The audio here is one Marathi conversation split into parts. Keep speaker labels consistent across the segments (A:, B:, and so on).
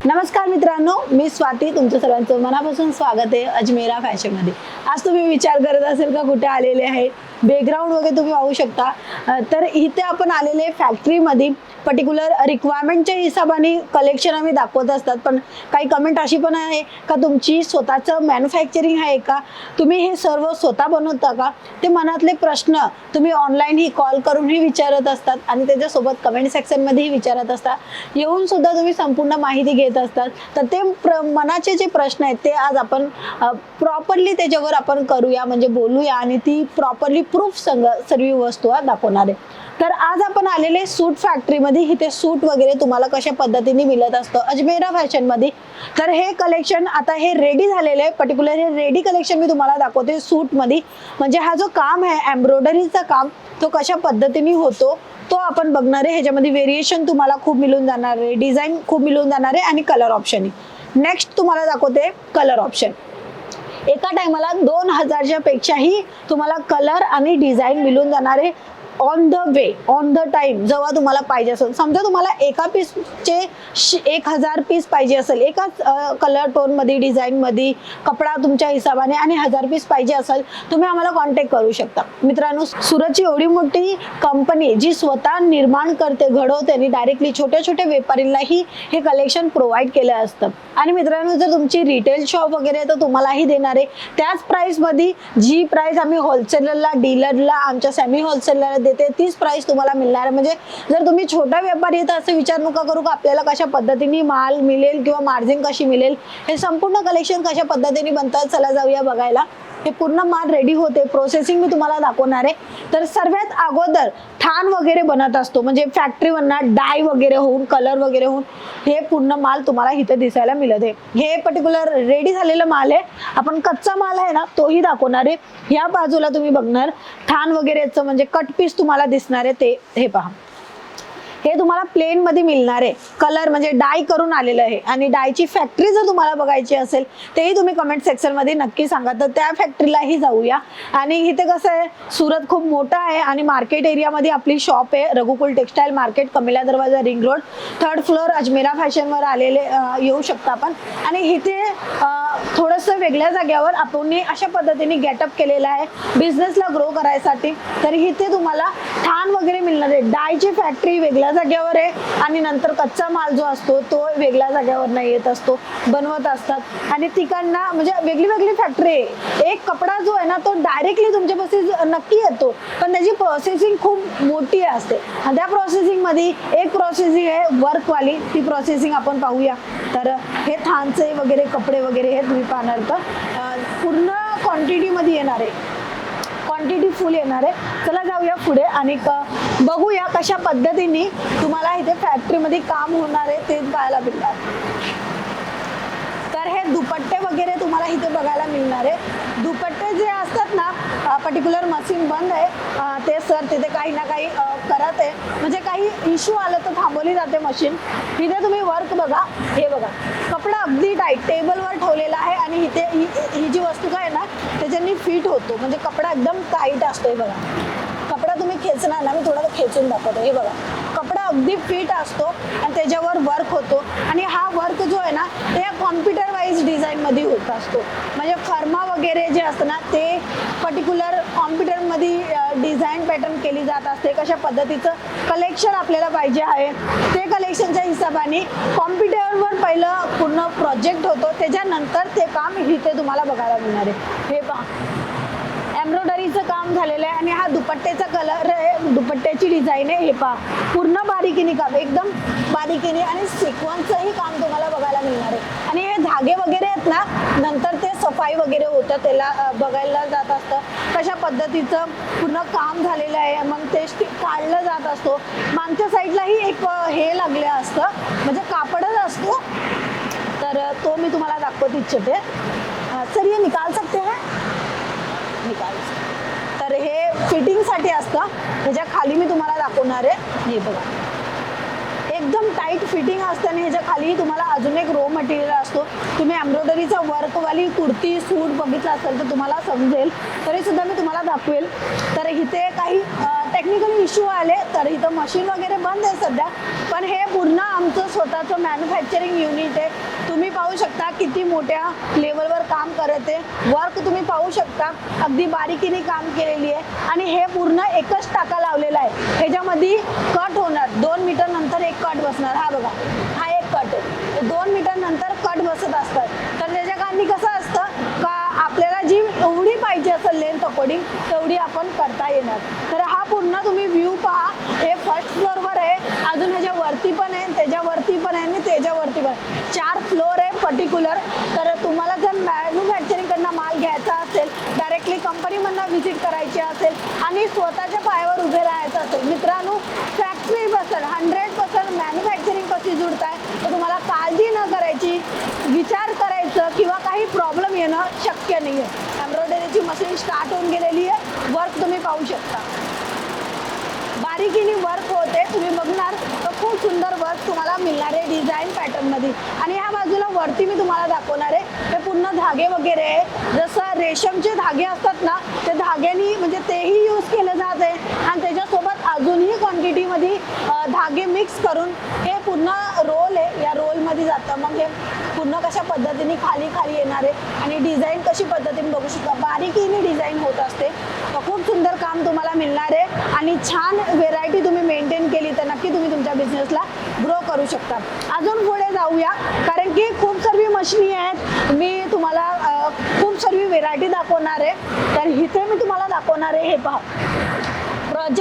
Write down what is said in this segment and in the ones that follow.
A: नमस्कार मित्रांनो मी स्वाती. तुमचं सर्वांचं मनापासून स्वागत आहे अजमेरा फॅशनमध्ये. आज तुम्ही विचार करत असेल का कुठे आलेले आहे बॅकग्राऊंड वगैरे तुम्ही पाहू शकता. तर इथे आपण आलेले फॅक्टरीमध्ये पर्टिक्युलर रिक्वायरमेंटच्या हिशोबाने कलेक्शन आम्ही दाखवत असतात. पण काही कमेंट अशी पण आहे का तुमची स्वतःचं मॅन्युफॅक्चरिंग आहे का? तुम्ही हे सर्व स्वतः बनवता का? ते मनातले प्रश्न तुम्ही ऑनलाईनही कॉल करूनही विचारत असतात आणि त्याच्यासोबत कमेंट सेक्शनमध्येही विचारत असतात. येऊन सुद्धा तुम्ही संपूर्ण माहिती घेत असतात. तर ते प्र मनाचे जे प्रश्न आहेत ते आज आपण प्रॉपरली त्याच्यावर आपण करूया म्हणजे बोलूया आणि ती प्रॉपरली प्रूफ संग सर्व वस्तू दाखवणार आहे. तर आज आपण आलेले सूट फॅक्टरीमध्ये इथे सूट वगैरे तुम्हाला कशा पद्धतीने मिळत असतं अजमेरा फॅशनमध्ये. तर हे कलेक्शन आता हे रेडी झालेलं आहे. पर्टिक्युलर हे रेडी कलेक्शन मी तुम्हाला दाखवते सूटमध्ये. म्हणजे हा जो काम आहे एम्ब्रॉयडरीचा काम तो कशा पद्धतीने होतो तो आपण बघणार आहे. ह्याच्यामध्ये व्हेरिएशन तुम्हाला खूप मिळून जाणार आहे. डिझाईन खूप मिळून जाणार आहे आणि कलर ऑप्शन नेक्स्ट तुम्हाला दाखवते कलर ऑप्शन एका टायमाला दोन हजारच्या पेक्षाही तुम्हाला कलर आणि डिझाईन मिळून जाणार आहे. On the way on the time जेव्हा तुम्हाला पाहिजे असेल. समजा तुम्हाला एका पीसचे एक हजार पीस पाहिजे असेल एकाच कलर टोनमध्ये डिझाईनमध्ये कपडा तुमच्या हिशोबाने आणि हजार पीस पाहिजे असेल तुम्ही आम्हाला कॉन्टॅक्ट करू शकता. मित्रांनो सुरतची एवढी मोठी कंपनी जी स्वतः निर्माण करते घडवते आणि डायरेक्टली छोट्या छोट्या व्यापारीलाही हे कलेक्शन प्रोव्हाइड केलं असतं. आणि मित्रांनो जर तुमची रिटेल शॉप वगैरे तर तुम्हालाही देणार आहे. त्याच प्राईसमध्ये जी प्राईस आम्ही होलसेलरला डीलरला आमच्या सेमी होलसेलरला देते तीच प्राईस तुम्हाला मिळणार. आहे म्हणजे जर तुम्ही छोटा व्यापारी आहे तर असं विचार नका करू का आपल्याला कशा पद्धतीने माल मिळेल किंवा मार्जिन कशी मिळेल हे संपूर्ण कलेक्शन कशा पद्धतीने बनतात चला जाऊया बघायला. हे पूर्ण माल रेडी होते. प्रोसेसिंग मी तुम्हाला दाखवणार आहे. तर सर्वात अगोदर ठाण वगैरे बनत असतो. म्हणजे फॅक्टरीवरनं डाय वगैरे होऊन कलर वगैरे होऊन हे पूर्ण माल तुम्हाला इथे दिसायला मिळत आहे. हे पर्टिक्युलर रेडी झालेलं माल आहे. आपण कच्चा माल आहे ना तोही दाखवणार आहे. या बाजूला तुम्ही बघणार ठाण वगैरेचं म्हणजे कट पीस तुम्हाला दिसणार आहे ते. हे पहा. हे तुम्हाला प्लेन मध्ये मिळणार आहे. कलर म्हणजे डाय करून आलेलं आहे. आणि डायची फॅक्टरी जर तुम्हाला बघायची असेल तेही तुम्ही कमेंट सेक्शनमध्ये नक्की सांगा. तर त्या फॅक्टरीलाही जाऊया. आणि इथे कसं आहे सुरत खूप मोठा आहे आणि मार्केट एरियामध्ये आपली शॉप आहे रघुकुल textile market Kamela Darwaja ring road third floor Ajmera फॅशनवर आलेले येऊ शकता आपण. आणि इथे थोडंसं वेगळ्या जाग्यावर आपण अशा पद्धतीने गेटअप केलेलं आहे. बिझनेसला ग्रो करायसाठी. तर इथे तुम्हाला ठाण वगैरे मिळणार आहे. डायची फॅक्टरी वेगळ्या जाग्यावर आहे. आणि नंतर कच्चा माल जो असतो तो वेगळ्या जाग्यावर नाही येत असतो. बनवत असतात. आणि तिकडना म्हणजे वेगळी वेगळी फॅक्टरी आहे. एक कपडा जो आहे ना तो डायरेक्टली तुमच्यापाशी नक्की येतो. पण त्याची प्रोसेसिंग खूप मोठी असते. आणि त्या प्रोसेसिंगमध्ये एक प्रोसेसिंग आहे वर्कवाली ती प्रोसेसिंग आपण पाहूया. तर हे थानचे वगैरे कपडे वगैरे हे तुम्ही पाहणार तर पूर्ण क्वांटिटीमध्ये येणार. आहे क्वांटिटी फुल येणार. आहे चला जाऊया पुढे आणि बघूया कशा पद्धतीने तुम्हाला इथे फॅक्टरीमध्ये काम होणार आहे ते पाहायला मिळणार तर हे दुपट्टे वगैरे तुम्हाला इथे बघायला मिळणार आहे. दुप पर्टिक्युलर मशीन बंद आहे. ते सर तिथे काही ना काही करत आहे. म्हणजे काही इश्यू आलं तर थांबवली जाते मशीन तिथे तुम्ही वर्क बघा. हे बघा. कपडा अगदी टाईट टेबलवर ठेवलेला आहे आणि इथे ही जी वस्तू काय ना त्याच्यानी फिट होतो. म्हणजे कपडा एकदम टाईट असतो हे बघा. कपडा तुम्ही खेचणार ना मी थोडा खेचून दाखवतो. हे बघा. कपडा अगदी फिट असतो आणि त्याच्यावर वर्क होतो. आणि हा वर्क जो आहे ना ते कॉम्प्युटर वाईज डिझाईनमध्ये होत असतो. म्हणजे फर्मा वगैरे जे असतं ना ते पर्टिक्युलर कॉम्प्युटरमध्ये डिझाईन पॅटर्न केली जात असते. कशा पद्धतीचं कलेक्शन आपल्याला पाहिजे आहे ते कलेक्शनच्या हिशोबाने कॉम्प्युटरवर पहिलं पूर्ण प्रोजेक्ट होतो. त्याच्यानंतर ते काम इथे तुम्हाला बघायला मिळणार आहे. हे पहा. एम्ब्रॉयडरीचं काम झालेलं आहे आणि हा दुपट्ट्याचा कलर आहे. दुपट्ट्याची डिझाईन आहे. हे पहा. पूर्ण बारीकीने काम एकदम बारीकीने आणि सिक्वन्सचंही काम तुम्हाला बघायला मिळणार आहे. आणि हे धागे वगैरे आहेत ना नंतर ते सफाई वगैरे होतं त्याला बघायला जात असतं. कशा पद्धतीचं पूर्ण काम झालेलं आहे. मग ते काढलं जात असतो. मागच्या साईडलाही एक हे लागलं असतं. म्हणजे कापडच असतो. तर तो मी तुम्हाला दाखवत इच्छिते. सर ये निकाल सकते हैं? निकाल सकते फिटिंगसाठी असतं. ह्याच्या खाली मी तुम्हाला दाखवणार आहे. हे बघा. एकदम टाईट फिटिंग असताना आणि ह्याच्या खाली तुम्हाला अजून एक रो मटेरियल असतो. तुम्ही एम्ब्रॉयडरीचा वर्कवाली कुर्ती सूट बघितला असेल तर तुम्हाला समजेल. तरी सुद्धा मी तुम्हाला दाखवेल. तर इथे काही टेक्निकल इश्यू आले तर इथं मशीन वगैरे बंद आहे सध्या. पण हे पूर्ण आमचं स्वतःचं मॅन्युफॅक्चरिंग युनिट आहे. तुम्ही पाहू शकता किती मोठ्या लेवलवर काम करत आहे. वर्क तुम्ही पाहू शकता. अगदी बारीकीने काम केलेली आहे. आणि हे पूर्ण एकच टाका लावलेला आहे. ह्याच्यामध्ये कट होणार. दोन मीटर नंतर एक कट बसणार. हा बघा. हा एक कट आहे दोन मीटर नंतर कट बसत असतात. तर त्याच्या कारणी कसं असतं? का आपल्याला जी एवढी पाहिजे असेल लेंथ अकॉर्डिंग तेवढी आपण करता येणार. तर पूर्ण तुम्ही व्ह्यू पहा. हे फर्स्ट फ्लोअरवर आहे. अजून ह्याच्या वरती पण आहे. त्याच्यावरती पण आहे आणि त्याच्यावरती पण चार फ्लोअर आहे पर्टिक्युलर तर तुम्हाला जर मॅन्युफॅक्चरिंगकडनं माल घ्यायचा असेल डायरेक्टली कंपनीमधनं व्हिजिट करायची असेल आणि स्वतःच्या पायावर उभे राहायचं असेल. मित्रांनो फॅक्टरी बसेल हंड्रेड पर्सेंट मॅन्युफॅक्चरिंग कशी जुडताय? तर तुम्हाला काळजी न करायची विचार करायचं किंवा काही प्रॉब्लेम येणं शक्य नाही आहे एम्ब्रॉयडरीची मशीन स्टार्ट होऊन गेलेली आहे. वर्क तुम्ही बारीकीने वर्क होते. तुम्ही बघणार तर खूप सुंदर वर्क तुम्हाला मिळणार आहे डिझाईन पॅटर्नमध्ये आणि ह्या बाजूला वरती मी तुम्हाला दाखवणार आहे. ते पूर्ण धागे वगैरे आहे जसं रेशमचे धागे असतात ना ते धाग्यानी म्हणजे तेही यूज केलं जात आहे. आणि त्याच्यासोबत क्वांटिटीमध्ये धागे मिक्स करून हे पूर्ण रोल आहे. या रोलमध्ये जातं. मग हे पूर्ण कशा पद्धतीने खाली खाली येणार आहे आणि डिझाईन कशी पद्धतीने बघू शकता. बारीकीने डिझाईन होत असते. खूप सुंदर काम तुम्हाला मिळणार आहे आणि छान व्हेरायटी तुम्ही मेंटेन केली तर नक्की तुम्ही तुमच्या बिझनेसला ग्रो करू शकता. अजून पुढे जाऊया. कारण की खूप सर्व मशिनी आहेत. मी तुम्हाला खूप सर्व व्हेरायटी दाखवणार आहे. तर इथे मी तुम्हाला दाखवणार आहे. हे पहा.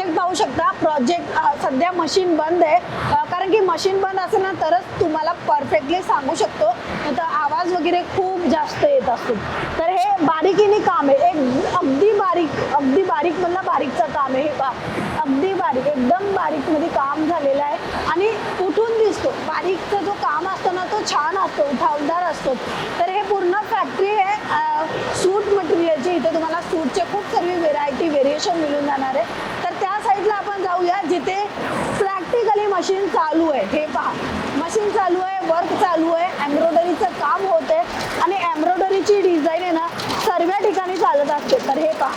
A: प्रोजेक्ट पाहू शकता प्रोजेक्ट सध्या मशीन बंद आहे. कारण की मशीन बंद असेल ना तरच तुम्हाला परफेक्टली सांगू शकतो. तर आवाज वगैरे खूप जास्त येत असतो. तर हे बारीकीने काम आहे. एक अगदी बारीक अगदी बारीक म्हणलं बारीकचं काम आहे हे बा अगदी बारीक एकदम बारीकमध्ये काम झालेलं आहे. आणि उठून दिसतो. बारीकचा जो काम असतो ना तो छान असतो उठावदार असतो. तर हे पूर्ण फॅक्टरी आहे. सूट मटेरियलची इथे तुम्हाला सूटचे खूप सर्व व्हेरायटी व्हेरिएशन मिळून जाणार आहे. साईडला आपण जाऊया जिथे प्रॅक्टिकली मशीन चालू आहे. हे पहा. मशीन चालू आहे वर्क चालू आहे एम्ब्रॉयडरीचं काम होत आहे आणि एम्ब्रॉयडरीची डिझाईन आहे ना सर्व ठिकाणी चालत असते. तर हे पहा.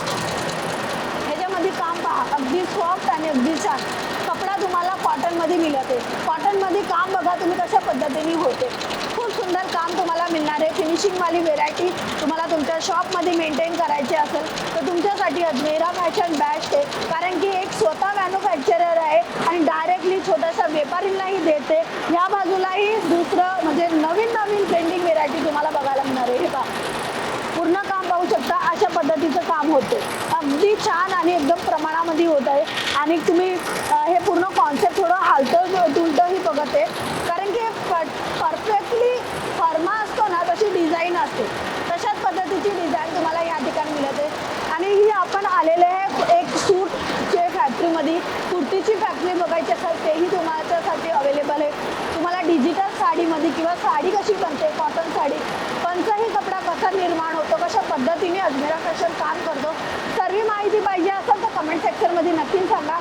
A: ह्याच्यामध्ये काम पहा. अगदी सॉफ्ट आणि अगदी छान. कपडा तुम्हाला कॉटनमध्ये मिळत आहे. कॉटनमध्ये काम बघा तुम्ही कशा पद्धतीने होते. सुंदर काम तुम्हाला मिळणार आहे. फिनिशिंगवाली व्हेरायटी तुम्हाला तुमच्या शॉपमध्ये मेंटेन करायची असेल तर तुमच्यासाठी अजमेरा फॅशन बेस्ट आहे. कारण की एक स्वतः मॅन्युफॅक्चरर आहे आणि डायरेक्टली छोट्याशा व्यापारींनाही देते. या बाजूलाही दुसरं म्हणजे नवीन नवीन ट्रेंडिंग व्हेरायटी तुम्हाला बघायला मिळणार आहे. हे पहा. पूर्ण काम पाहू शकता अशा पद्धतीचं काम होते अगदी छान आणि एकदम प्रमाणामध्ये होत आहे. आणि तुम्ही हे पूर्ण कॉन्सेप्ट थोडं हालतं तुलतंही बघत आहे कारण की परफेक्टली फर्मा असतो ना तशी डिझाईन असते तशाच पद्धतीची डिझाईन तुम्हाला या ठिकाणी मिळत आहे आणि ही आपण आलेले आहे एक सूटचे फॅक्टरीमध्ये कुर्तीची करायचे बघायची असेल तेही तुमच्यासाठी अवेलेबल आहे. तुम्हाला डिजिटल साडीमध्ये किंवा साडी कशी बनते कॉटन साडी पंचही कपडा कसा निर्माण होतो कशा पद्धतीने अजमेरा फॅशन काम करतो सर्व माहिती पाहिजे असेल तर कमेंट सेक्शनमध्ये नक्की सांगा.